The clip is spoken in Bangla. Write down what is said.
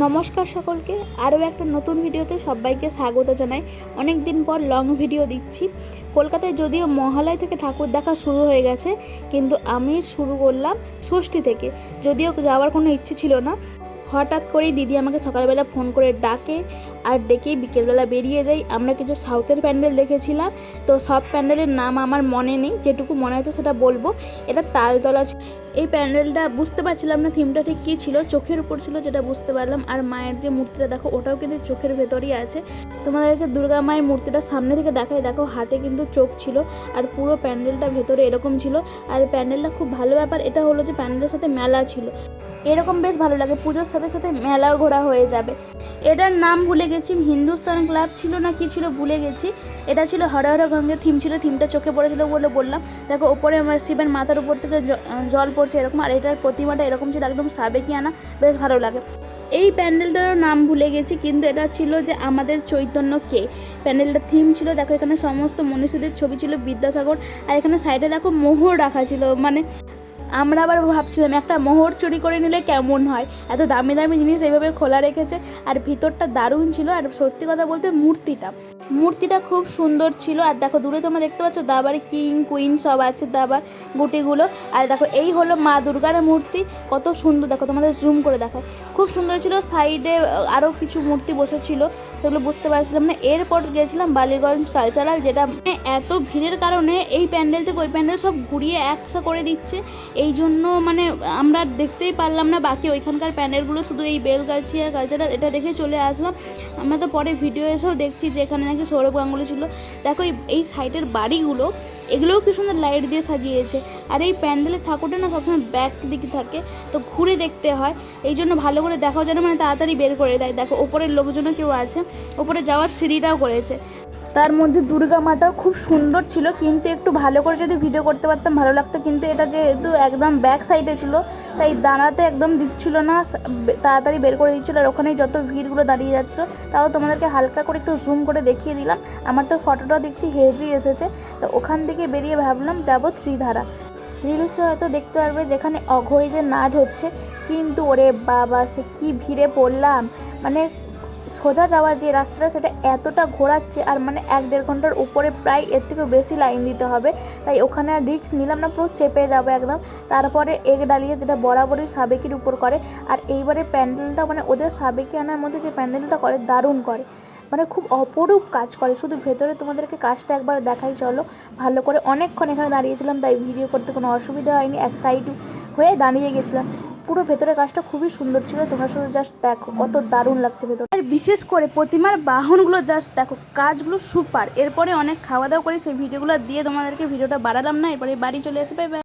নমস্কার সকলকে। আরও একটা নতুন ভিডিওতে সবাইকে স্বাগত জানাই। অনেক দিন পর লং ভিডিও দিচ্ছি। কলকাতায় যদিও মহালয় থেকে ঠাকুর দেখা শুরু হয়ে গেছে, কিন্তু আমি শুরু করলাম ষষ্ঠী থেকে। যদিও যাওয়ার কোনো ইচ্ছে ছিল না। হঠাৎ করেই দিদি আমাকে সকালবেলা ফোন করে ডাকে আর ডেকে বিকেলবেলা বেরিয়ে যাই। আমরা কিছু সাউথের প্যান্ডেল দেখেছিলাম। তো সব প্যান্ডেলের নাম আমার মনে নেই। যেটুকু মনে আছে সেটা বলব। এটা তালতলা। এই প্যান্ডেলটা বুঝতে পারছিলাম না থিমটা ঠিক কী ছিল। চোখের উপর ছিল যেটা বুঝতে পারলাম। আর মায়ের যে মূর্তিটা, দেখো, ওটাও কিন্তু চোখের ভেতরই আছে। তোমাদেরকে দুর্গা মায়ের মূর্তিটা সামনে থেকে দেখাই। দেখো, হাতে কিন্তু চোখ ছিল আর পুরো প্যান্ডেলটা ভেতরে এরকম ছিল। আর প্যান্ডেলটা খুব ভালো ব্যাপার, এটা হলো যে প্যান্ডেলের সাথে মেলা ছিল। এরকম বেশ ভালো লাগে, পুজোর সাথে সাথে মেলাও ঘোরা হয়ে যাবে। এটার নাম ভুলে গেছি, হিন্দুস্তান ক্লাব ছিল না কি ছিল ভুলে গেছি। এটা ছিল হর হর গঙ্গে থিম ছিল থিমটা চোখে পড়েছিল বলে বললাম। দেখো, ওপরে আমার শিবের মাথার উপর থেকে জল পড়ছে এরকম, আর এটার প্রতিমাটা এরকম ছিল একদম সাবেকিয়ানা, বেশ ভালো লাগে। এই প্যান্ডেলটারও নাম ভুলে গেছি, কিন্তু এটা ছিল যে আমাদের চৈতন্য কে। প্যান্ডেলটার থিম ছিল, দেখো, এখানে সমস্ত মনীষীদের ছবি ছিল বিদ্যাসাগর, আর এখানে সাইডে দেখো মোহর রাখা ছিল মানে আমরা আবার ভাবছিলাম, একটা মোহর চুরি করে নিলে কেমন হয়? এত দামি দামি জিনিস এইভাবে খোলা রেখেছে, আর ভিতরটা দারুণ ছিল, আর সত্যি কথা বলতে মূর্তিটা। মূর্তিটা খুব সুন্দর ছিল, আর দেখো দূরে তোমরা দেখতে পাচ্ছ দাবার কিং, কুইন সব আছে দাবার গুটিগুলো, আর দেখো এই হলো মা দুর্গার মূর্তি, কত সুন্দর, দেখো তোমাদের জুম করে দেখায়। খুব সুন্দর ছিল সাইডে আরও কিছু মূর্তি বসেছিল, সেগুলো বুঝতে পারছিলাম না, এরপর গেছিলাম বালিগঞ্জ কালচারাল যেটা মানে এত ভিড়ের কারণে এই প্যান্ডেল থেকে ওই প্যান্ডেল সব ঘুরিয়ে একসা করে দিচ্ছে এই জন্য মানে আমরা দেখতেই পারলাম না, বাকি ওইখানকার প্যান্ডেলগুলো শুধু এই বেলগাছিয়া কালচারাল এটা দেখে চলে আসলাম। আমরা তো পরে ভিডিও এসেও দেখছি যে এখানে নাকি সৌরভ গাঙ্গুলি ছিল। দেখো এই- এই সাইডের বাড়িগুলো, এগুলোও কি সুন্দর লাইট দিয়ে সাজিয়েছে। আর এই প্যান্ডেলের ঠাকুরটা না সবসময় ব্যাক দিকে থাকে, তো ঘুরে দেখতে হয়। এই জন্য ভালো করে দেখাও যেন মানে তাড়াতাড়ি বের করে দেয়। দেখো, ওপরের লোকজনও কেউ আছে, ওপরে যাওয়ার সিঁড়িটাও করেছে। তার মধ্যে দুর্গা মাটাও খুব সুন্দর ছিল, কিন্তু একটু ভালো করে যদি ভিডিও করতে পারতাম ভালো লাগতো, কিন্তু এটা যেহেতু একদম ব্যাক সাইডে ছিল, তাই দাঁড়াতে একদম দিচ্ছিল না তাড়াতাড়ি বের করে দিচ্ছিল আর ওখানেই যত ভিড়গুলো দাঁড়িয়ে যাচ্ছিল, তাও তোমাদেরকে হালকা করে একটু জুম করে দেখিয়ে দিলাম। আমার তো ফটোটা দেখছি হেজি এসেছে, তো ওখান থেকে বেরিয়ে ভাবলাম যাব ত্রিধারা। রিলসে হয়তো দেখতে পারবে যেখানে অঘরীদের নাচ হচ্ছে, কিন্তু ওরে বাবা সে কি ভিড়ে পড়লাম মানে সোজা যাওয়ার যে রাস্তাটা, সেটা এতটা ঘোরাচ্ছে আর মানে এক দেড় ঘণ্টার উপরে প্রায় এর থেকেও বেশি লাইন দিতে হবে। তাই ওখানে আর রিক্স নিলাম না, পুরো চেপে যাব একদম। তারপরে এগ ডালিয়ে যেটা বরাবরই সাবেকির উপর করে, আর এইবারে প্যান্ডেলটা মানে ওদের সাবেকি আনার মধ্যে যে প্যান্ডেলটা করে, দারুণ করে। মানে খুব অপরূপ কাজ করে। শুধু ভেতরে তোমাদেরকে কাজটা একবার দেখাই, চলো। ভালো করে অনেকক্ষণ এখানে দাঁড়িয়েছিলাম, তাই ভিডিও করতে কোনো অসুবিধা হয়নি। এক সাইড হয়ে দাঁড়িয়ে গেছিলাম। পুরো ভেতরের কাজটা খুবই সুন্দর ছিল। তোমরা শুধু জাস্ট দেখো, কত দারুণ লাগছে ভেতর। আর বিশেষ করে প্রতিমার বাহনগুলো জাস্ট দেখো, কাজগুলো সুপার এরপরে অনেক খাওয়া দাওয়া করে সেই ভিডিওগুলো দিয়ে তোমাদেরকে ভিডিওটা বাড়ালাম না, এরপরে বাড়ি চলে আসবে